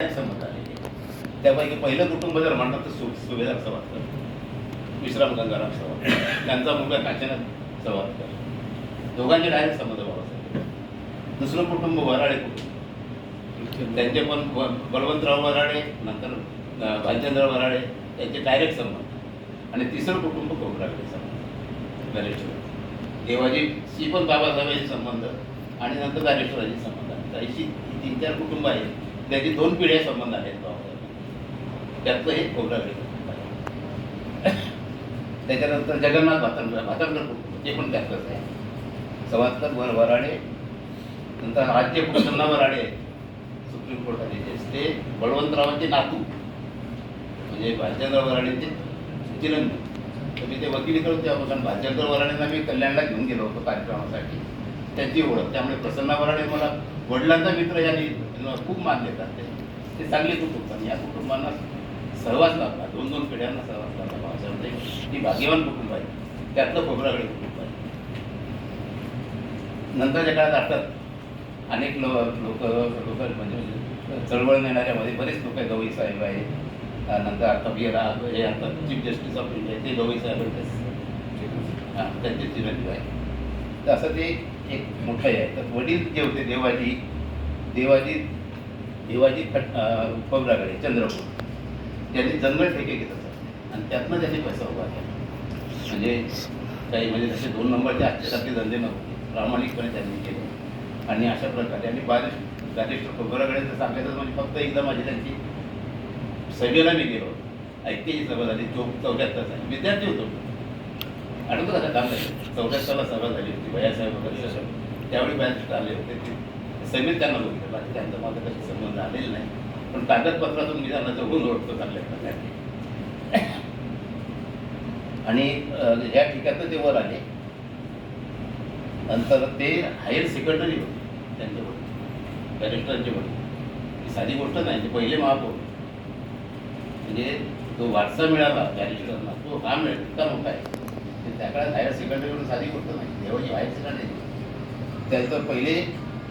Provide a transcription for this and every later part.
संमत आलेले त्यापैकी पहिलं कुटुंब जर म्हणतात तर सु सुभेदार सवादकर विश्राम गंगाराम सवादकर त्यांचा मुलगा काचनाथ सवादकर दोघांचे डायरेक्ट संबंध बाबासाहेब दुसरं कुटुंब वराडे कुटुंब. त्यांचे पण बलवंतराव बळवंतराव वराडे नंतर अं, भालचंद्र वराडे त्यांचे डायरेक्ट संबंध. आणि तिसरं कुटुंब कोकराकडे संबंध. गणेश्वर देवाजीशी पण बाबासाहेबांचे संबंध आणि नंतर दारेश्वराशी संबंध. अशी तीन चार कुटुंब आहेत. त्याची दोन पिढ्या संबंध आहेत. त्यातलं हे कोकराकडे त्याच्यानंतर जगन्नाथ भातंकर भातंकर ते पण त्यातलंच आहे. सवादकर वर वराडे नंतर राज्य प्रसन्न वराडे सुप्रीम कोर्टाचे जज, ते बळवंतरावांचे नातू. म्हणजे भालचंद्र वराडेंचे चिरंजीव तर मी ते वकिली त्या तेव्हापासून भालचंद्र वराडेंना मी कल्याणला घेऊन गेलो होतो कार्यक्रमासाठी. त्यांची ओळख त्यामुळे प्रसन्न वराडे मला वडिलांचा मित्र यांनी खूप मान देतात. ते ते चांगले कुटुंब. पण या कुटुंबांना सहवास लाभला. दोन दोन पिढ्यांना सहवास लाभला. भावासाहेब ती भाग्यवान कुटुंब आहे. त्यातलं खोबराकडे कुटुंब आहे. नंतरच्या काळात अर्थात अनेक लो लोक लोक म्हणजे चळवळ नेणाऱ्यामध्ये बरेच लोक आहे गवई साहेब आहे नंतर आता बी हे आता चीफ जस्टिस ऑफ इंडिया ते गवई साहेब हां त्यांचे चिरंजीव आहे तर असं ते एक मोठं आहे. तर वडील जे होते देवाजी देवाजी देवाजी खट खोबराकडे चंद्रपूर. त्यांनी जंगल ठेके घेत आणि त्यातनं त्यांनी पैसा उभा केला. म्हणजे काही म्हणजे तसे दोन नंबरचे आजच्यासारखे धंदे नव्हते. प्रामाणिकपणे त्यांनी केले. आणि अशा प्रकारे आणि बारिश बारिश खोबराकडे तर सांगायचं म्हणजे फक्त एकदा माझी त्यांची सभेला मी गेलो. ऐक्याची सभा झाली. चौक चौऱ्याहत्तर विद्यार्थी होतो. आठवतं का काम नाही चौऱ्याहत्तरला सभा झाली होती. भैयासाहेब वगैरे त्यावेळी बॅच आले होते. ते समीर त्यांना बघितलं बाकी त्यांचा माझा कधी संबंध आलेला नाही. पण कागदपत्रातून मी त्यांना जवळून ओळखतो चांगल्या प्रकारे. आणि या ठिकाणं ठिकाणी ते वर आले. नंतर ते हायर सेकंडरी होते. त्यांचे वडील. बॅरिस्टरचे वडील. ही साधी गोष्ट नाही ते पहिले महापौर. म्हणजे तो वारसा मिळाला बॅरिस्टरना तो हा मिळेल. का मोठा आहे. त्या काळात हायर सेकंडरी म्हणून साधी गोष्ट नाही. देवाची हायर सेकंडरी त्याचं पहिले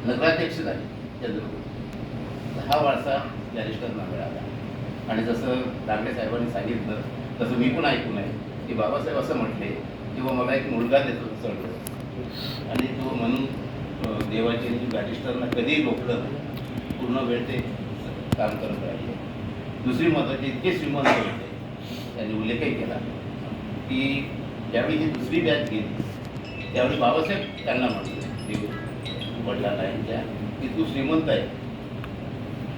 नगराध्यक्ष झाले चंद्रपूर. हा वारसा बॅरिस्टरना मिळाला आणि जसं दांडे साहेबांनी सांगितलं तसं मी पण ऐकून आहे की बाबासाहेब असं म्हटले किंवा मला एक मुलगा देतो चढ आणि तो म्हणून देवाची बॅरिस्टरना कधीही रोखलं नाही. पूर्ण वेळ ते काम करत राहिले. दुसरी महत्त्वाची इतके श्रीमंत होते. त्यांनी उल्लेखही केला की ज्यावेळी ही दुसरी बॅच गेली. त्यावेळी बाबासाहेब त्यांना म्हटले वडिलांना यांच्या की तू श्रीमंत आहे.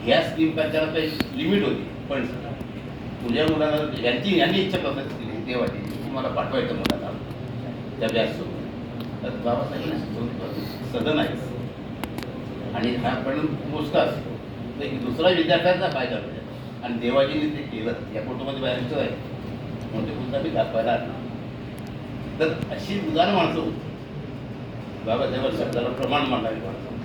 ह्या स्कीम त्याला काही लिमिट होती पण तुझ्या मुलाला यांची यांनी इच्छा करत केली देवाची तुम्हाला पाठवायचं मुलाला त्या बॅचसोबत तर बाबासाहेब सदन आहे. आणि हा पण मोजकाच असतो. तर दुसरा विद्यार्थ्यांचा फायदा मिळेल. आणि देवाजीने ते केलं. या फोटोमध्ये बाहेरचं आहे मोठे मुद्दा मी दाखवायला आणणार तर अशी उदाहरण माणसं होती. बाबासाहेब शब्दाला प्रमाण मांडावी माणसं